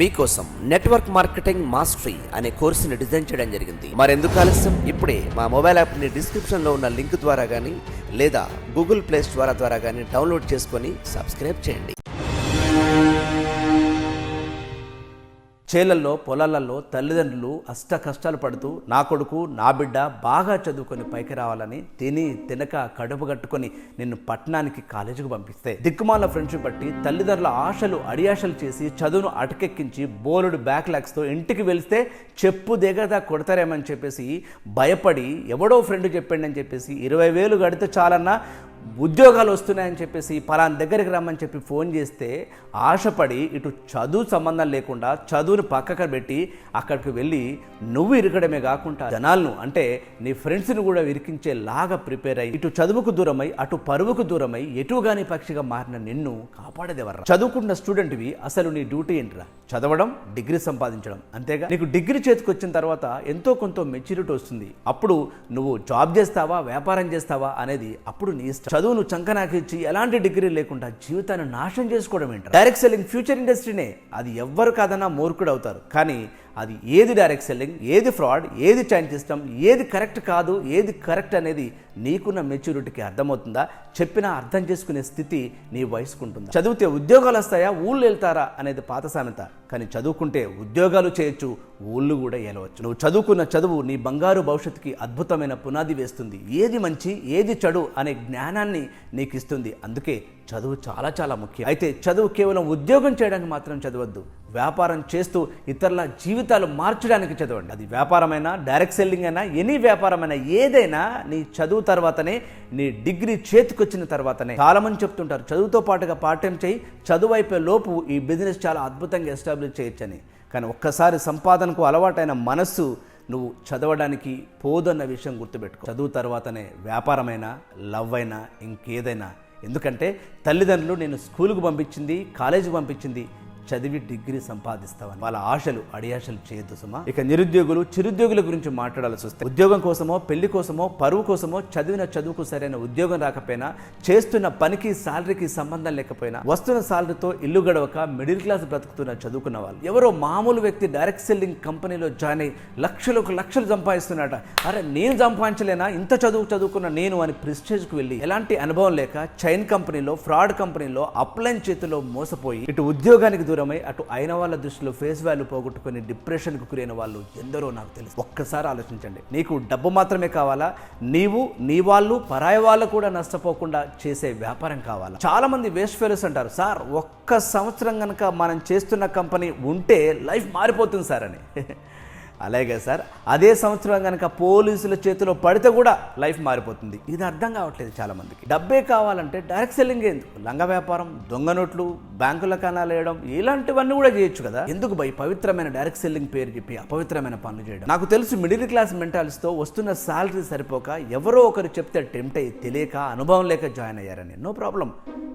మీకోసం network marketing mastery అనే కోర్సుని డిజైన్ చేయడం జరిగింది. మరెందుకు ఆలస్యం? ఇప్పుడే మా మొబైల్ యాప్ని డిస్క్రిప్షన్లో ఉన్న లింక్ ద్వారా కానీ లేదా గూగుల్ ప్లే స్టోర్ ద్వారా కానీ డౌన్లోడ్ చేసుకొని సబ్స్క్రైబ్ చేయండి. చేలల్లో పొలాలలో తల్లిదండ్రులు అష్ట కష్టాలు పడుతూ నా కొడుకు నా బిడ్డ బాగా చదువుకొని పైకి రావాలని తిని తినక కడుపు కట్టుకొని నిన్ను పట్టణానికి కాలేజీకి పంపిస్తే. దిక్కుమాల ఫ్రెండ్షిప్ బట్టి తల్లిదండ్రుల ఆశలు అడియాశలు చేసి చదువును అటకెక్కించి బోలుడు బ్యాక్లాగ్స్తో ఇంటికి వెళ్తే చెప్పు దిగదా కొడతారేమని చెప్పేసి భయపడి ఎవడో ఫ్రెండ్ చెప్పండి అని చెప్పేసి ఇరవై వేలు కడితే చాలన్నా ఉద్యోగాలు వస్తున్నాయని చెప్పేసి పలానా దగ్గరికి రమ్మని చెప్పి ఫోన్ చేస్తే ఆశపడి ఇటు చదువు సంబంధం లేకుండా చదువుని పక్కకు పెట్టి అక్కడికి వెళ్ళి నువ్వు ఇరకడమే కాకుండా జనాలను అంటే నీ ఫ్రెండ్స్ని కూడా ఇరికించేలాగా ప్రిపేర్ అయ్యి ఇటు చదువుకు దూరమై అటు పరువుకు దూరమై ఎటుగాని పక్షిగా మారిన నిన్ను కాపాడేదెవర్రా? చదువుకున్న స్టూడెంట్వి అసలు నీ డ్యూటీ ఏంటిరా? చదవడం డిగ్రీ సంపాదించడం అంతేగా? నీకు డిగ్రీ చేతికి వచ్చిన తర్వాత ఎంతో కొంత మెచ్యూరిటీ వస్తుంది. అప్పుడు నువ్వు జాబ్ చేస్తావా వ్యాపారం చేస్తావా అనేది అప్పుడు నీ ఇష్టం. చదువును చంకనాకిచ్చి ఎలాంటి డిగ్రీ లేకుండా జీవితాన్ని నాశనం చేసుకోవడం ఏంటి డైరెక్ట్ సెల్లింగ్ ఫ్యూచర్ ఇండస్ట్రీనే అది ఎవ్వరు కాదన్నా మూర్ఖుడు అవుతారు కానీ అది ఏది డైరెక్ట్ సెల్లింగ్ ఏది ఫ్రాడ్ ఏది చైన్ సిస్టమ్ ఏది కరెక్ట్ కాదు ఏది కరెక్ట్ అనేది నీకున్న మెచ్యూరిటీకి అర్థమవుతుందా? చెప్పినా అర్థం చేసుకునే స్థితి నీ వయసుకుంటుంది? చదివితే ఉద్యోగాలు వస్తాయా? ఊళ్ళు వెళ్తారా? అనేది పాత సామెత. కానీ చదువుకుంటే ఉద్యోగాలు చేయొచ్చు ఊళ్ళు కూడా ఏలవచ్చు. నువ్వు చదువుకున్న చదువు నీ బంగారు భవిష్యత్తుకి అద్భుతమైన పునాది వేస్తుంది. ఏది మంచి ఏది చెడు అనే జ్ఞానాన్ని నీకు ఇస్తుంది అందుకే చదువు చాలా చాలా ముఖ్యం. అయితే చదువు కేవలం ఉద్యోగం చేయడానికి మాత్రం చదవద్దు. వ్యాపారం చేస్తూ ఇతరుల జీవితాలు మార్చడానికి చదవండి. అది వ్యాపారమైనా డైరెక్ట్ సెల్లింగ్ అయినా ఎనీ వ్యాపారమైనా ఏదైనా నీ చదువు తర్వాతనే నీ డిగ్రీ చేతికొచ్చిన తర్వాతనే. చాలామంది చెప్తుంటారు చదువుతో పాటుగా పార్ట్ టైం చేయి చదువు అయిపోయే లోపు ఈ బిజినెస్ చాలా అద్భుతంగా ఎస్టాబ్లిష్ చేయొచ్చని. కానీ ఒక్కసారి సంపాదనకు అలవాటైన మనస్సు నువ్వు చదవడానికి పోదన్న విషయం గుర్తుపెట్టుకో. చదువు తర్వాతనే వ్యాపారమైనా లవ్ అయినా ఇంకేదైనా ఎందుకంటే తల్లిదండ్రులు నేను స్కూలుకు పంపించింది కాలేజీకి పంపించింది. చదివి డిగ్రీ సంపాదిస్తావని. వాళ్ళ ఆశలు అడియాశలు చేయొద్దు సుమా. ఇక నిరుద్యోగులు చిరుద్యోగుల గురించి మాట్లాడాల్సి వస్తే ఉద్యోగం కోసమో పెళ్ళి కోసమో పరువు కోసమో చదివిన చదువుకు సరైన ఉద్యోగం రాకపోయినా చేస్తున్న పనికి సాలరీకి సంబంధం లేకపోయినా వస్తున్న సాలరీతో ఇల్లు గడవక మిడిల్ క్లాస్ బ్రతుకుతున్న చదువుకున్న వాళ్ళు. ఎవరో మామూలు వ్యక్తి డైరెక్ట్ సెల్లింగ్ కంపెనీలో జాయిన్ అయ్యి లక్షలకు లక్షలు సంపాదిస్తున్నాట అరే నేను సంపాదించలేనా? ఇంత చదువు చదువుకున్న నేను అని ప్రిస్టేజ్కి వెళ్ళి ఎలాంటి అనుభవం లేక చైన్ కంపెనీలో ఫ్రాడ్ కంపెనీలో అప్లైన్ చేతిలో మోసపోయి ఇటు ఉద్యోగానికి దూరమై అటు అయిన వాళ్ళ దృష్టిలో ఫేస్ వాల్యూ పోగొట్టుకుని డిప్రెషన్కు గురైన వాళ్ళు ఎందరో నాకు తెలుసు. ఒక్కసారి ఆలోచించండి. నీకు డబ్బు మాత్రమే కావాలా? నీవు నీ వాళ్ళు పరాయి వాళ్ళు కూడా నష్టపోకుండా చేసే వ్యాపారం కావాలా? చాలా మంది వేస్ట్ ఫెలోస్ అంటారు సార్ ఒక్క సంవత్సరం కనుక మనం చేస్తున్న కంపెనీ ఉంటే లైఫ్ మారిపోతుంది సార్ అని. అలాగే సార్ అదే సంవత్సరం కనుక పోలీసుల చేతిలో పడితే కూడా లైఫ్ మారిపోతుంది. ఇది అర్థం కావట్లేదు చాలామందికి. డబ్బే కావాలంటే డైరెక్ట్ సెల్లింగ్ ఎందుకు? లంగ వ్యాపారం దొంగ నోట్లు బ్యాంకుల కణాలు వేయడం ఇలాంటివన్నీ కూడా చేయొచ్చు కదా? ఎందుకు భయ? పవిత్రమైన డైరెక్ట్ సెల్లింగ్ పేరు చెప్పి అపవిత్రమైన పనులు చేయడం. నాకు తెలుసు మిడిల్ క్లాస్ మెంటాలిటీతో వస్తున్న శాలరీ సరిపోక ఎవరో ఒకరు చెప్తే టెంప్ట్ అయ్యి తెలియక అనుభవం లేక జాయిన్ అయ్యారని. No problem.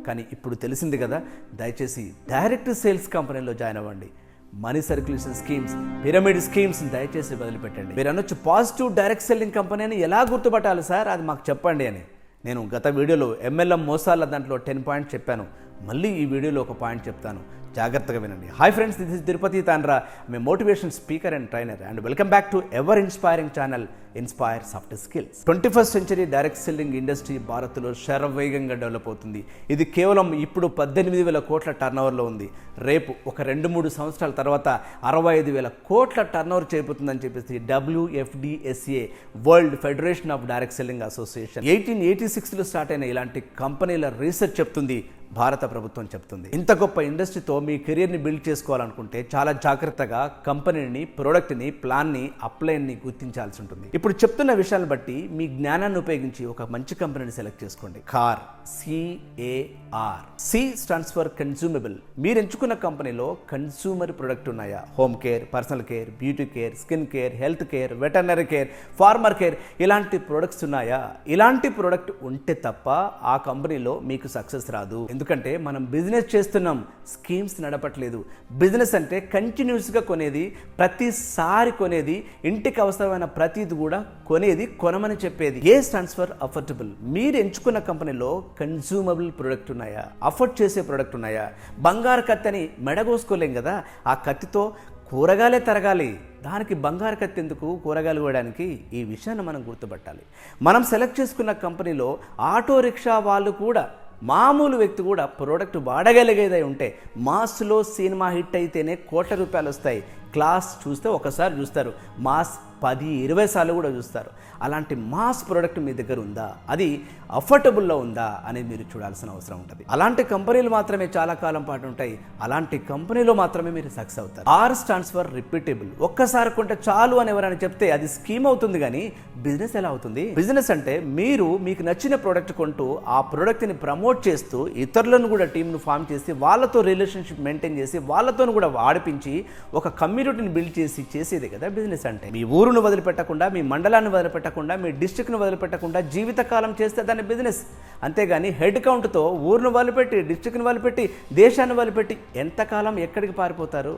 కానీ ఇప్పుడు తెలిసింది కదా దయచేసి డైరెక్ట్ సేల్స్ కంపెనీలో జాయిన్ అవ్వండి. Money circulation schemes pyramid schemes దయచేసి వదిలిపెట్టండి. మీరు అనొచ్చు పాజిటివ్ డైరెక్ట్ సెల్లింగ్ కంపెనీ అని ఎలా గుర్తుపట్టాలి సార్? అది మాకు చెప్పండి అని. నేను గత వీడియోలో ఎంఎల్ఎం మోసాల దాంట్లో టెన్ పాయింట్ చెప్పాను. మళ్ళీ ఈ వీడియోలో ఒక పాయింట్ చెప్తాను. జాగ్రత్తగా వినండి. Hi friends this is Tirupati Tandra me motivation speaker and trainer and welcome back to ever inspiring channel inspire soft skills twenty first century direct selling industry భారత్లో శరవేగంగా డెవలప్ అవుతుంది. ఇది కేవలం ఇప్పుడు పద్దెనిమిది వేల కోట్ల టర్నోవర్లో ఉంది. రేపు ఒక రెండు మూడు సంవత్సరాల తర్వాత అరవై ఐదు వేల కోట్ల టర్నోవర్ చేయబోతుందని చెప్పేసి WFDSA world federation of direct selling association eighteen eighty సిక్స్లో స్టార్ట్ అయిన ఇలాంటి కంపెనీల రీసెర్చ్ చెప్తుంది. భారత ప్రభుత్వం చెప్తుంది ఇంత గొప్ప ఇండస్ట్రీతో మీ కెరియర్ని బిల్డ్ చేసుకోవాలనుకుంటే చాలా జాగ్రత్తగా కంపెనీని ప్రోడక్ట్ని ప్లాన్ని అప్లైన్ని గుర్తించాల్సి ఉంటుంది. ఇప్పుడు చెప్తున్న విషయాలను బట్టి మీ జ్ఞానాన్ని ఉపయోగించి ఒక మంచి కంపెనీని సెలెక్ట్ చేసుకోండి. Car C A R C stands for consumable మీరు ఎంచుకున్న కంపెనీలో కన్సూమర్ ప్రొడక్ట్ ఉన్నాయా? Home care personal care beauty care skin care health care veterinary care farmer care ఇలాంటి ప్రొడక్ట్స్ ఉన్నాయా? ఇలాంటి ప్రొడక్ట్ ఉంటే తప్ప ఆ కంపెనీలో మీకు సక్సెస్ రాదు. ఎందుకంటే మనం బిజినెస్ చేస్తున్నాం స్కీమ్స్ నడపట్లేదు. బిజినెస్ అంటే కంటిన్యూస్గా కొనేది ప్రతిసారి కొనేది ఇంటికి అవసరమైన ప్రతిది కూడా కొనేది కొనమని చెప్పేది. ఏ స్టాండ్స్ ఫర్ అఫోర్డబుల్ మీరు ఎంచుకున్న కంపెనీలో కన్జ్యూమబుల్ ప్రొడక్ట్ ఉన్నాయా? అఫోర్డ్ చేసే ప్రొడక్ట్ ఉన్నాయా? బంగారు కత్తిని మెడగోసుకోలేం కదా? ఆ కత్తితో కూరగాయలే తరగాలి. దానికి బంగారు కత్తి ఎందుకు? కూరగాయలు కోయడానికి ఈ విషయాన్ని మనం గుర్తుపట్టాలి. మనం సెలెక్ట్ చేసుకున్న కంపెనీలో ఆటో రిక్షా వాళ్ళు కూడా మామూలు వ్యక్తి కూడా ప్రోడక్ట్ వాడగలిగేదై ఉంటే మాస్లో సినిమా హిట్ అయితేనే కోట్ల రూపాయలు వస్తాయి క్లాస్ చూస్తే ఒకసారి చూస్తారు. మాస్ పది ఇరవై సార్లు కూడా చూస్తారు. అలాంటి మాస్ ప్రోడక్ట్ మీ దగ్గర ఉందా? అది అఫోర్డబుల్లో ఉందా? అనేది మీరు చూడాల్సిన అవసరం ఉంటుంది. అలాంటి కంపెనీలు మాత్రమే చాలా కాలం పాటు ఉంటాయి. అలాంటి కంపెనీలో మాత్రమే మీరు సక్సెస్ అవుతారు. R stands for repeatable. ఒక్కసారి కొంటే చాలు అని ఎవరైనా చెప్తే అది స్కీమ్ అవుతుంది కానీ బిజినెస్ ఎలా అవుతుంది? బిజినెస్ అంటే మీరు మీకు నచ్చిన ప్రోడక్ట్ కొంటూ ఆ ప్రోడక్ట్ని ప్రమోట్ చేస్తూ ఇతరులను కూడా టీంను ఫామ్ చేసి వాళ్ళతో రిలేషన్షిప్ మెయింటైన్ చేసి వాళ్ళతో కూడా వాడిపించి ఒక కమ్యూనిటీని బిల్డ్ చేసి చేసేదే కదా బిజినెస్ అంటే. మీ ఊరు ఊరును వదిలిపెట్టకుండా మీ మండలాన్ని వదిలిపెట్టకుండా మీ డిస్టిక్ను వదిలిపెట్టకుండా జీవితకాలం చేస్తే దాని బిజినెస్. అంతేగాని హెడ్ కౌంట్తో ఊరును వదిలిపెట్టి డిస్టిక్ను వదిలిపెట్టి దేశాన్ని వదిలిపెట్టి ఎంతకాలం ఎక్కడికి పారిపోతారు?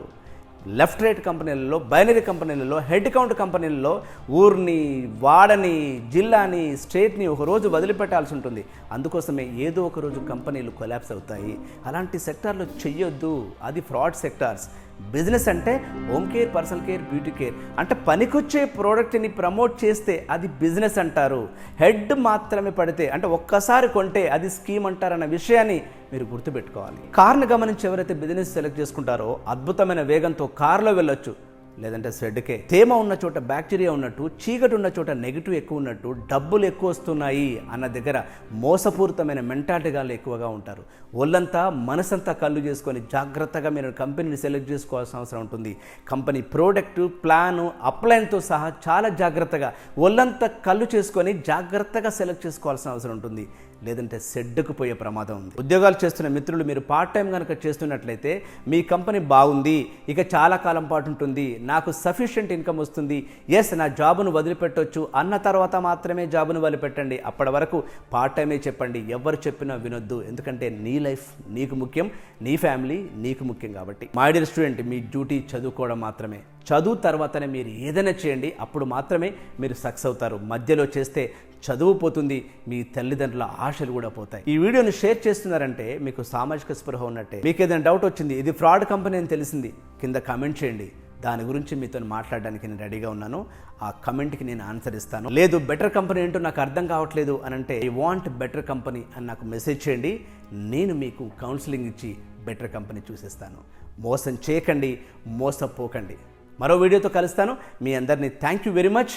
లెఫ్ట్ రైట్ కంపెనీలలో బైనరీ కంపెనీలలో హెడ్ కౌంట్ కంపెనీలలో ఊరిని వాడని జిల్లాని స్టేట్ని ఒక రోజు వదిలిపెట్టాల్సి ఉంటుంది. అందుకోసమే ఏదో ఒక రోజు కంపెనీలు కొలాప్స్ అవుతాయి. అలాంటి సెక్టార్లు చెయ్యొద్దు. అది ఫ్రాడ్ సెక్టార్స్. బిజినెస్ అంటే home care personal care beauty care. అంటే పనికొచ్చే ప్రోడక్ట్ని ప్రమోట్ చేస్తే అది బిజినెస్ అంటారు. హెడ్ మాత్రమే పడితే అంటే ఒక్కసారి కొంటే అది స్కీమ్ అంటారన్న విషయాన్ని మీరు గుర్తుపెట్టుకోవాలి. కార్ని గమనించి ఎవరైతే బిజినెస్ సెలెక్ట్ చేసుకుంటారో అద్భుతమైన వేగంతో కారులో వెళ్ళొచ్చు. లేదంటే షెడ్కే తేమ ఉన్న చోట బ్యాక్టీరియా ఉన్నట్టు చీకటి ఉన్న చోట నెగిటివ్ ఎక్కువ ఉన్నట్టు డబ్బులు ఎక్కువ వస్తున్నాయి అన్న దగ్గర మోసపూరితమైన మెంటాలిటీగాళ్ళు ఎక్కువగా ఉంటారు. ఒళ్ళంతా మనసంతా కళ్ళు చేసుకొని జాగ్రత్తగా మీరు కంపెనీని సెలెక్ట్ చేసుకోవాల్సిన అవసరం ఉంటుంది. కంపెనీ ప్రోడక్ట్ ప్లాను అప్లైన్తో సహా చాలా జాగ్రత్తగా ఒళ్ళంతా కళ్ళు చేసుకొని జాగ్రత్తగా సెలెక్ట్ చేసుకోవాల్సిన అవసరం ఉంటుంది. లేదంటే సెడ్డుకు పోయే ప్రమాదం ఉంది. ఉద్యోగాలు చేస్తున్న మిత్రులు మీరు పార్ట్ టైం కనుక చేస్తున్నట్లయితే మీ కంపెనీ బాగుంది ఇక చాలా కాలం పాటు ఉంటుంది నాకు సఫిషియెంట్ ఇన్కమ్ వస్తుంది. ఎస్ నా జాబును వదిలిపెట్టొచ్చు. అన్న తర్వాత మాత్రమే జాబును వదిలిపెట్టండి. అప్పటి వరకు పార్ట్ టైమే చెప్పండి. ఎవరు చెప్పినా వినొద్దు. ఎందుకంటే నీ లైఫ్ నీకు ముఖ్యం నీ ఫ్యామిలీ నీకు ముఖ్యం కాబట్టి. మై డియర్ స్టూడెంట్ మీ డ్యూటీ చదువుకోవడం మాత్రమే. చదువు తర్వాతనే మీరు ఏదైనా చేయండి. అప్పుడు మాత్రమే మీరు సక్సెస్ అవుతారు. మధ్యలో చేస్తే చదువు పోతుంది. మీ తల్లిదండ్రుల ఆశలు కూడా పోతాయి. ఈ వీడియోని షేర్ చేస్తున్నారంటే మీకు సామాజిక స్పృహ ఉన్నట్టే. మీకు ఏదైనా డౌట్ వచ్చింది ఇది ఫ్రాడ్ కంపెనీ అని తెలిసింది కింద కామెంట్ చేయండి. దాని గురించి మీతో మాట్లాడడానికి నేను రెడీగా ఉన్నాను. ఆ కమెంట్కి నేను ఆన్సర్ ఇస్తాను. లేదు బెటర్ కంపెనీ ఏంటో నాకు అర్థం కావట్లేదు అని అంటే ఐ వాంట్ బెటర్ కంపెనీ అని నాకు మెసేజ్ చేయండి. నేను మీకు కౌన్సిలింగ్ ఇచ్చి బెటర్ కంపెనీ చూసేస్తాను. మోసం చేయకండి మోసపోకండి. మరో వీడియోతో కలుస్తాను. మీ అందరినీ thank you very much.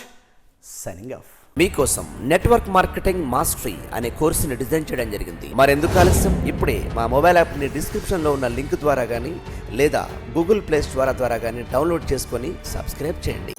Signing off. మీకోసం నెట్వర్క్ మార్కెటింగ్ మాస్టరీ అనే కోర్సుని డిజైన్ చేయడం జరిగింది. మరెందుకు ఆలస్యం? ఇప్పుడే మా మొబైల్ యాప్ని డిస్క్రిప్షన్లో ఉన్న లింక్ ద్వారా కానీ లేదా గూగుల్ ప్లే స్టోర్ ద్వారా కానీ డౌన్లోడ్ చేసుకొని సబ్స్క్రైబ్ చేయండి.